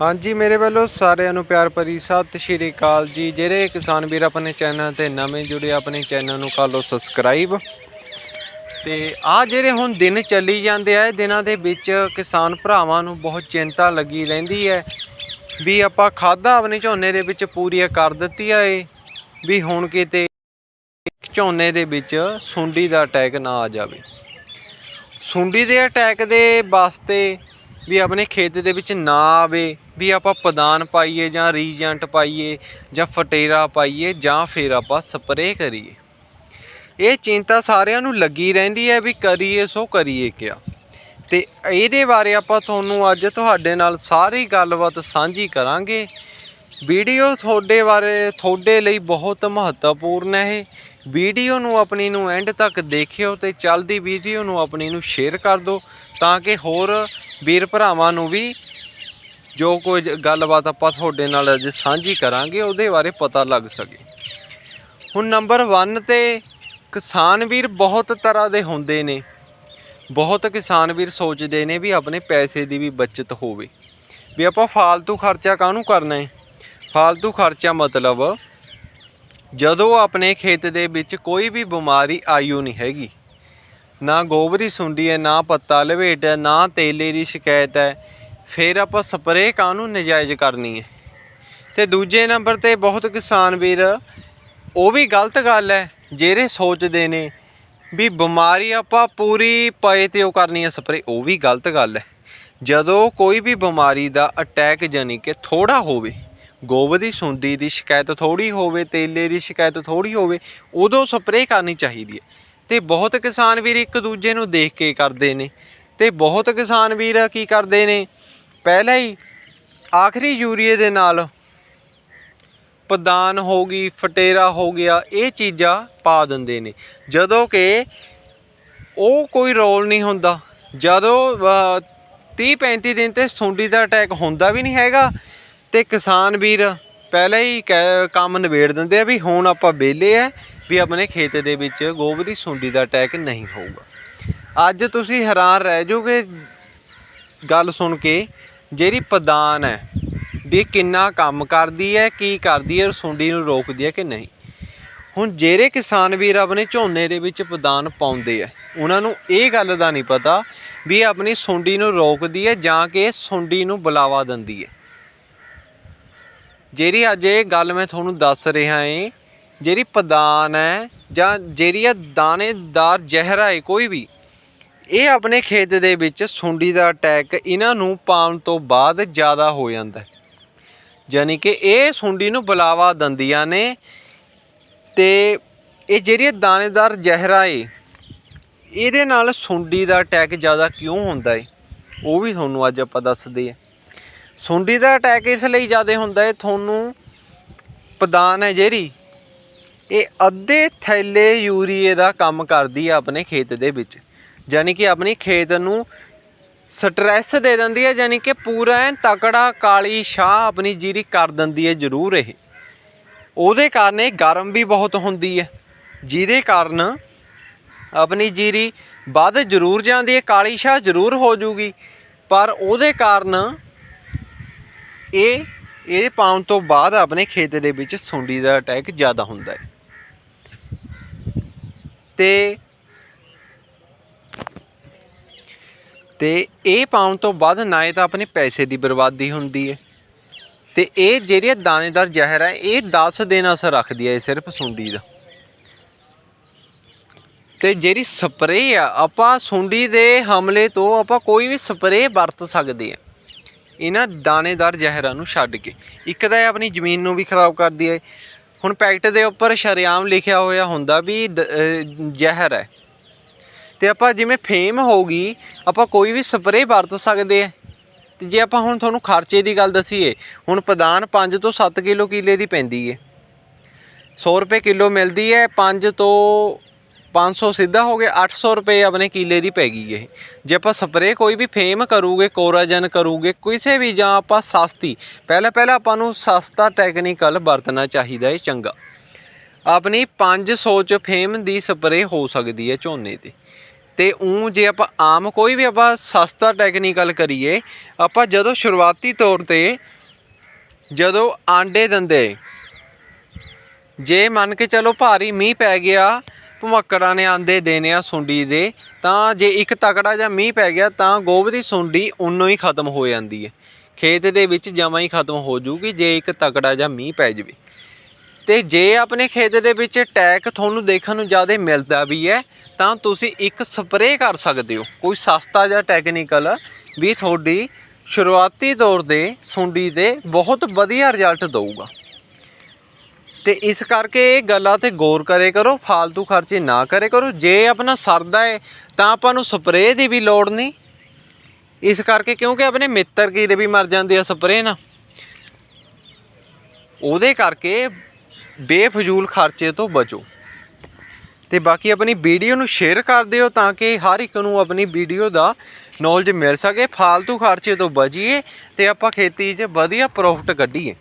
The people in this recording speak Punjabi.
ਹਾਂਜੀ, ਮੇਰੇ ਵੱਲੋਂ ਸਾਰਿਆਂ ਨੂੰ ਪਿਆਰ ਭਰੀ ਸਤਿ ਸ਼੍ਰੀ ਅਕਾਲ ਜੀ। ਜਿਹੜੇ ਕਿਸਾਨ ਵੀਰ ਆਪਣੇ ਚੈਨਲ ਤੇ ਨਵੇਂ ਜੁੜੇ, ਆਪਣੇ ਚੈਨਲ ਨੂੰ ਕਰ ਲਓ ਸਬਸਕ੍ਰਾਈਬ। ਤੇ ਆ ਜਿਹੜੇ ਹੁਣ ਦਿਨ ਚੱਲੀ ਜਾਂਦੇ ਆ ਦਿਨਾਂ ਦੇ ਵਿੱਚ ਕਿਸਾਨ ਭਰਾਵਾਂ ਨੂੰ ਬਹੁਤ ਚਿੰਤਾ ਲੱਗੀ ਰਹਿੰਦੀ ਹੈ ਵੀ ਆਪਾਂ ਖਾਦਾ ਆਪਣੇ ਝੋਨੇ ਦੇ ਵਿੱਚ ਪੂਰੀਆਂ ਕਰ ਦਿੱਤੀਆਂ ਏ, ਵੀ ਹੁਣ ਕਿਤੇ ਝੋਨੇ ਦੇ ਵਿੱਚ ਸੁੰਡੀ ਦਾ ਅਟੈਕ ਨਾ ਆ ਜਾਵੇ। ਸੁੰਡੀ ਦੇ ਅਟੈਕ ਦੇ ਵਾਸਤੇ ਵੀ ਆਪਣੇ ਖੇਤ ਦੇ ਵਿੱਚ ਨਾ ਆਵੇ ਵੀ ਆਪਾਂ ਪਦਾਨ ਪਾਈਏ ਜਾਂ ਰੀਜੈਂਟ ਪਾਈਏ ਜਾਂ ਫਟੇਰਾ ਪਾਈਏ ਜਾਂ ਫਿਰ ਆਪਾਂ ਸਪਰੇਅ ਕਰੀਏ। ਇਹ ਚਿੰਤਾ ਸਾਰਿਆਂ ਨੂੰ ਲੱਗੀ ਰਹਿੰਦੀ ਹੈ ਵੀ ਕਰੀਏ ਸੋ ਕਰੀਏ ਕਿਆ। ਤੇ ਇਹਦੇ ਬਾਰੇ ਆਪਾਂ ਤੁਹਾਨੂੰ ਅੱਜ ਤੁਹਾਡੇ ਨਾਲ ਸਾਰੀ ਗੱਲਬਾਤ ਸਾਂਝੀ ਕਰਾਂਗੇ। ਵੀਡੀਓ ਤੁਹਾਡੇ ਬਾਰੇ, ਤੁਹਾਡੇ ਲਈ ਬਹੁਤ ਮਹੱਤਵਪੂਰਨ ਹੈ ਵੀਡੀਓ ਨੂੰ ਆਪਣੀ ਨੂੰ ਐਂਡ ਤੱਕ ਦੇਖਿਓ ਤੇ ਚੱਲਦੀ ਵੀਡੀਓ ਨੂੰ ਆਪਣੀ ਨੂੰ ਸ਼ੇਅਰ ਕਰ ਦਿਓ ਤਾਂ ਕਿ ਹੋਰ ਵੀਰ ਭਰਾਵਾਂ ਨੂੰ ਵੀ ਜੋ ਕੋਈ ਗੱਲਬਾਤ ਆਪਾਂ ਤੁਹਾਡੇ ਨਾਲ ਅੱਜ ਸਾਂਝੀ ਕਰਾਂਗੇ, ਉਹਦੇ ਬਾਰੇ ਪਤਾ ਲੱਗ ਸਕੇ। ਹੁਣ ਨੰਬਰ 1 ਤੇ ਕਿਸਾਨ ਵੀਰ ਬਹੁਤ ਤਰ੍ਹਾਂ ਦੇ ਹੁੰਦੇ ਨੇ। ਬਹੁਤ ਕਿਸਾਨ ਵੀਰ ਸੋਚਦੇ ਨੇ ਵੀ ਆਪਣੇ ਪੈਸੇ ਦੀ ਵੀ ਬਚਤ ਹੋਵੇ। ਵੀ ਆਪਾਂ ਫਾਲਤੂ ਖਰਚਾ ਕਾਹਨੂੰ ਕਰਨਾ ਹੈ? ਫਾਲਤੂ ਖਰਚਾ ਮਤਲਬ ਜਦੋਂ ਆਪਣੇ ਖੇਤ ਦੇ ਵਿੱਚ ਕੋਈ ਵੀ ਬਿਮਾਰੀ ਆਈਓ ਨਹੀਂ ਹੈਗੀ। ਨਾ ਗੋਬਰੀ ਸੁੰਡੀ ਹੈ, ਨਾ ਪੱਤਾ ਲਵੇਟ ਹੈ ਨਾ ਤੇਲੇ ਦੀ ਸ਼ਿਕਾਇਤ ਹੈ ਫਿਰ ਆਪਾਂ ਸਪਰੇਅ ਕਾਹਨੂੰ ਨਜਾਇਜ਼ ਕਰਨੀ ਹੈ? ਤੇ ਦੂਜੇ ਨੰਬਰ ਤੇ ਬਹੁਤ ਕਿਸਾਨ ਵੀਰ, ਉਹ ਵੀ ਗਲਤ ਗੱਲ ਹੈ, ਜਿਹੜੇ ਸੋਚਦੇ ਨੇ ਵੀ ਬਿਮਾਰੀ ਆਪਾਂ ਪੂਰੀ ਪਏ ਤੇ ਉਹ ਕਰਨੀ ਹੈ ਸਪਰੇਅ, ਉਹ ਵੀ ਗਲਤ ਗੱਲ ਹੈ। ਜਦੋਂ ਕੋਈ ਵੀ ਬਿਮਾਰੀ ਦਾ ਅਟੈਕ ਜਾਨੀ ਕਿ ਥੋੜਾ ਹੋਵੇ ਗੋਬਰ ਦੀ ਸੁੰਦੀ ਦੀ ਸ਼ਿਕਾਇਤ ਥੋੜੀ ਹੋਵੇ, ਤੇਲੇ ਦੀ ਸ਼ਿਕਾਇਤ ਥੋੜੀ ਹੋਵੇ, ਉਦੋਂ ਸਪਰੇਅ ਕਰਨੀ ਚਾਹੀਦੀ ਹੈ। ਤੇ ਬਹੁਤ ਕਿਸਾਨ ਵੀਰ ਇੱਕ ਦੂਜੇ ਨੂੰ ਦੇਖ ਕੇ ਕਰਦੇ ਨੇ। ਤੇ ਬਹੁਤ ਕਿਸਾਨ ਵੀਰ ਕੀ ਕਰਦੇ ਨੇ? ਪਹਿਲਾਂ ਹੀ ਆਖਰੀ ਯੂਰੀਏ ਦੇ ਨਾਲ ਪਦਾਨ ਹੋ ਗਈ, ਫਟੇਰਾ ਹੋ ਗਿਆ, ਇਹ ਚੀਜ਼ਾਂ ਪਾ ਦਿੰਦੇ ਨੇ। ਜਦੋਂ ਕਿ ਉਹ ਕੋਈ ਰੋਲ ਨਹੀਂ ਹੁੰਦਾ। ਜਦੋਂ 30 35 ਦਿਨ ਤੇ ਸੁੰਡੀ ਦਾ ਅਟੈਕ ਹੁੰਦਾ ਵੀ ਨਹੀਂ ਹੈਗਾ ਤੇ ਕਿਸਾਨ ਵੀਰ ਪਹਿਲਾਂ ਹੀ ਕਹਿ- ਕੰਮ ਨਿਬੇੜ ਦਿੰਦੇ ਆ ਵੀ ਹੁਣ ਆਪਾਂ ਵਿਹਲੇ ਆ ਵੀ ਆਪਣੇ ਖੇਤ ਦੇ ਵਿੱਚ ਗੋਬ ਦੀ ਸੁੰਡੀ ਦਾ ਅਟੈਕ ਨਹੀਂ ਹੋਊਗਾ। ਅੱਜ ਤੁਸੀਂ ਹੈਰਾਨ ਰਹਿ ਜਾਓਗੇ ਗੱਲ ਸੁਣ ਕੇ ਜਿਹੜੀ ਪਦਾਨ ਹੈ ਵੀ ਕਿੰਨਾ ਕੰਮ ਕਰਦੀ ਹੈ, ਕੀ ਕਰਦੀ ਹੈ ਔਰ ਸੁੰਡੀ ਨੂੰ ਰੋਕਦੀ ਹੈ ਕਿ ਨਹੀਂ। ਹੁਣ ਜਿਹੜੇ ਕਿਸਾਨ ਵੀਰ ਆਪਣੇ ਝੋਨੇ ਦੇ ਵਿੱਚ ਪਦਾਨ ਪਾਉਂਦੇ ਆ, ਉਹਨਾਂ ਨੂੰ ਇਹ ਗੱਲ ਦਾ ਨਹੀਂ ਪਤਾ ਵੀ ਆਪਣੀ ਸੁੰਡੀ ਨੂੰ ਰੋਕਦੀ ਹੈ ਜਾਂ ਕਿ ਸੁੰਡੀ ਨੂੰ ਬੁਲਾਵਾ ਦਿੰਦੀ ਹੈ। ਜਿਹੜੀ ਅੱਜ ਇਹ ਗੱਲ ਮੈਂ ਤੁਹਾਨੂੰ ਦੱਸ ਰਿਹਾ ਏ, ਜਿਹੜੀ ਪਦਾਨ ਹੈ ਜਾਂ ਜਿਹੜੀ ਆ ਦਾਣੇਦਾਰ ਜ਼ਹਿਰਾ ਹੈ ਕੋਈ ਵੀ ਇਹ ਆਪਣੇ ਖੇਤ ਦੇ ਵਿੱਚ ਸੁੰਡੀ ਦਾ ਅਟੈਕ ਇਹਨਾਂ ਨੂੰ ਪਾਉਣ ਤੋਂ ਬਾਅਦ ਜ਼ਿਆਦਾ ਹੋ ਜਾਂਦਾ ਹੈ। ਯਾਨੀ ਕਿ ਇਹ ਸੁੰਡੀ ਨੂੰ ਬੁਲਾਵਾ ਦਿੰਦੀਆਂ ਨੇ ਤੇ ਇਹ ਜਿਹੜੀ ਦਾਣੇਦਾਰ ਜ਼ਹਿਰਾ ਏ, ਇਹਦੇ ਨਾਲ ਸੁੰਡੀ ਦਾ ਅਟੈਕ ਜ਼ਿਆਦਾ ਕਿਉਂ ਹੁੰਦਾ ਏ? ਉਹ ਵੀ ਤੁਹਾਨੂੰ ਅੱਜ ਆਪਾਂ ਦੱਸਦੇ ਆ ਸੁੰਡੀ ਦਾ ਅਟੈਕ ਇਸ ਲਈ ਜ਼ਿਆਦਾ ਹੁੰਦਾ ਏ, ਤੁਹਾਨੂੰ ਪਦਾਨ ਹੈ ਜਿਹੜੀ, ਇਹ ਅੱਧੇ ਥੈਲੇ ਯੂਰੀਏ ਦਾ ਕੰਮ ਕਰਦੀ ਆ ਆਪਣੇ ਖੇਤ ਦੇ ਵਿੱਚ। ਯਾਨੀ ਕਿ ਆਪਣੀ ਖੇਤ ਨੂੰ ਸਟ੍ਰੈਸ ਦੇ ਦਿੰਦੀ ਹੈ, ਯਾਨੀ ਕਿ ਪੂਰਾ ਐਨ ਤਕੜਾ ਕਾਲੀ ਸ਼ਾਹ ਆਪਣੀ ਜੀਰੀ ਕਰ ਦਿੰਦੀ ਹੈ ਜ਼ਰੂਰ ਇਹ। ਉਹਦੇ ਕਾਰਨ ਇਹ ਗਰਮ ਵੀ ਬਹੁਤ ਹੁੰਦੀ ਹੈ। ਜਿਹਦੇ ਕਾਰਨ ਆਪਣੀ ਜੀਰੀ ਵੱਧ ਜ਼ਰੂਰ ਜਾਂਦੀ ਹੈ, ਕਾਲੀ ਸ਼ਾਹ ਜ਼ਰੂਰ ਹੋ ਜੂਗੀ। ਪਰ ਉਹਦੇ ਕਾਰਨ ਇਹ ਇਹ ਪਾਉਣ ਤੋਂ ਬਾਅਦ ਆਪਣੇ ਖੇਤ ਦੇ ਵਿੱਚ ਸੁੰਡੀ ਦਾ ਅਟੈਕ ਜ਼ਿਆਦਾ ਹੁੰਦਾ ਹੈ। ਤੇ ਤੇ ਇਹ ਪਾਉਣ ਤੋਂ ਬਾਅਦ ਨਾ ਇਹ ਤਾਂ ਆਪਣੇ ਪੈਸੇ ਦੀ ਬਰਬਾਦੀ ਹੁੰਦੀ ਹੈ। ਤੇ ਇਹ ਜਿਹੜੀ ਦਾਣੇਦਾਰ ਜ਼ਹਿਰ ਹੈ, ਇਹ 10 ਦਿਨ ਅਸਰ ਰੱਖਦੀ ਹੈ ਇਹ ਸਿਰਫ ਸੁੰਡੀ ਦਾ। ਤੇ ਜਿਹੜੀ ਸਪਰੇਅ ਆ, ਆਪਾਂ ਸੁੰਡੀ ਦੇ ਹਮਲੇ ਤੋਂ ਆਪਾਂ ਕੋਈ ਵੀ ਸਪਰੇਅ ਵਰਤ ਸਕਦੇ ਆ ਇਹਨਾਂ ਦਾਣੇਦਾਰ ਜ਼ਹਿਰਾਂ ਨੂੰ ਛੱਡ ਕੇ। ਇੱਕ ਤਾਂ ਇਹ ਆਪਣੀ ਜ਼ਮੀਨ ਨੂੰ ਵੀ ਖਰਾਬ ਕਰਦੀ ਹੈ। ਹੁਣ ਪੈਕਟ ਦੇ ਉੱਪਰ ਸ਼ਰੇਆਮ ਲਿਖਿਆ ਹੋਇਆ ਹੁੰਦਾ ਵੀ ਜ਼ਹਿਰ ਹੈ। ਤੇ ਆਪਾਂ ਜਿਵੇਂ ਫੇਮ ਹੋਗੀ ਆਪਾਂ ਕੋਈ ਵੀ ਸਪਰੇਅ ਵਰਤ ਸਕਦੇ ਆ। ਤੇ ਜੇ ਆਪਾਂ ਹੁਣ ਤੁਹਾਨੂੰ ਖਰਚੇ ਦੀ ਗੱਲ ਦਸੀਏ, ਹੁਣ ਪਦਾਨ 5 ਤੋਂ 7 ਕਿਲੋ ਕਿਲੇ ਦੀ ਪੈਂਦੀ ਹੈ 100 ਰੁਪਏ ਕਿਲੋ ਮਿਲਦੀ ਹੈ 5 ਤੋਂ 500 ਸਿੱਧਾ ਹੋ ਗਿਆ 800 ਰੁਪਏ ਆਪਣੇ ਕਿਲੇ ਦੀ ਪੈ ਗਈ ਇਹ ਜੇ ਆਪਾਂ ਸਪਰੇਅ ਕੋਈ ਵੀ ਫੇਮ ਕਰੂਗੇ, ਕੋਰਾਜਨ ਕਰੂਗੇ, ਕਿਸੇ ਵੀ ਜਾਂ ਆਪਾਂ ਸਸਤੀ, ਪਹਿਲਾਂ ਪਹਿਲਾਂ ਆਪਾਂ ਨੂੰ ਸਸਤਾ ਟੈਕਨੀਕਲ ਵਰਤਣਾ ਚਾਹੀਦਾ ਹੈ ਚੰਗਾ। ਆਪਣੀ 500 ਚ ਫੇਮ ਦੀ ਸਪਰੇਅ ਹੋ ਸਕਦੀ ਹੈ ਝੋਨੇ ਤੇ। ਤੇ ਉਹ ਜੇ ਆਪਾਂ ਆਮ ਕੋਈ ਵੀ ਆਪਾਂ ਸਸਤਾ ਟੈਕਨੀਕਲ ਕਰੀਏ, ਆਪਾਂ ਜਦੋਂ ਸ਼ੁਰੂਆਤੀ ਤੌਰ ਤੇ ਜਦੋਂ ਆਂਡੇ ਦਿੰਦੇ, ਜੇ ਮੰਨ ਕੇ ਚਲੋ ਭਾਰੀ ਮੀਂਹ ਪੈ ਗਿਆ, ਭਮੱਕੜਾਂ ਨੇ ਆਂਦੇ ਦੇਣੇ ਆ ਸੁੰਡੀ ਦੇ, ਤਾਂ ਜੇ ਇੱਕ ਤਕੜਾ ਜਾਂ ਮੀਂਹ ਪੈ ਗਿਆ, ਤਾਂ ਗੋਭ ਦੀ ਸੁੰਡੀ ਉਨੋਂ ਹੀ ਖਤਮ ਹੋ ਜਾਂਦੀ ਹੈ। ਖੇਤ ਦੇ ਵਿੱਚ ਜਮਾਂ ਹੀ ਖਤਮ ਹੋ ਜੂਗੀ ਜੇ ਇੱਕ ਤਕੜਾ ਜਾਂ ਮੀਂਹ ਪੈ ਜਵੇ। ਤੇ ਜੇ ਆਪਣੇ ਖੇਤ ਦੇ ਵਿੱਚ ਟੈਕ ਤੁਹਾਨੂੰ ਦੇਖਣ ਨੂੰ ਜ਼ਿਆਦਾ ਮਿਲਦਾ ਵੀ ਹੈ, ਤਾਂ ਤੁਸੀਂ ਇੱਕ ਸਪਰੇਅ ਕਰ ਸਕਦੇ ਹੋ। ਕੋਈ ਸਸਤਾ ਜਾਂ ਟੈਕਨੀਕਲ ਵੀ ਤੁਹਾਡੀ ਸ਼ੁਰੂਆਤੀ ਤੌਰ ਤੇ ਸੁੰਡੀ ਦੇ ਬਹੁਤ ਵਧੀਆ ਰਿਜ਼ਲਟ ਦਊਗਾ। ਤੇ ਇਸ ਕਰਕੇ ਇਹ ਗੱਲਾਂ ਤੇ ਗੌਰ ਕਰੇ ਕਰੋ ਫालतू ਖਰਚੇ ਨਾ ਕਰੇ ਕਰੋ। ਜੇ ਆਪਣਾ ਸਰਦਾ ਹੈ, ਤਾਂ ਆਪਾਂ ਨੂੰ ਸਪਰੇਅ ਦੀ ਵੀ ਲੋੜ ਨਹੀਂ। ਇਸ ਕਰਕੇ ਕਿਉਂਕਿ ਆਪਣੇ ਮਿੱਤਰ ਕੀੜੇ ਵੀ ਮਰ ਜਾਂਦੇ ਆ ਸਪਰੇਅ ਨਾਲ। ਉਹਦੇ ਕਰਕੇ ਬੇਫਜ਼ੂਲ ਖਰਚੇ ਤੋਂ ਬਚੋ। ਤੇ ਬਾਕੀ ਆਪਣੀ ਵੀਡੀਓ ਨੂੰ ਸ਼ੇਅਰ ਕਰ ਦਿਓ ਤਾਂ ਕਿ ਹਰ ਇੱਕ ਨੂੰ ਆਪਣੀ ਵੀਡੀਓ ਦਾ ਨੌਲੇਜ ਮਿਲ ਸਕੇ ਫालतू ਖਰਚੇ ਤੋਂ ਬਚੀਏ ਤੇ ਆਪਾਂ ਖੇਤੀ 'ਚ ਵਧੀਆ ਪ੍ਰੋਫਿਟ ਕੱਢੀਏ।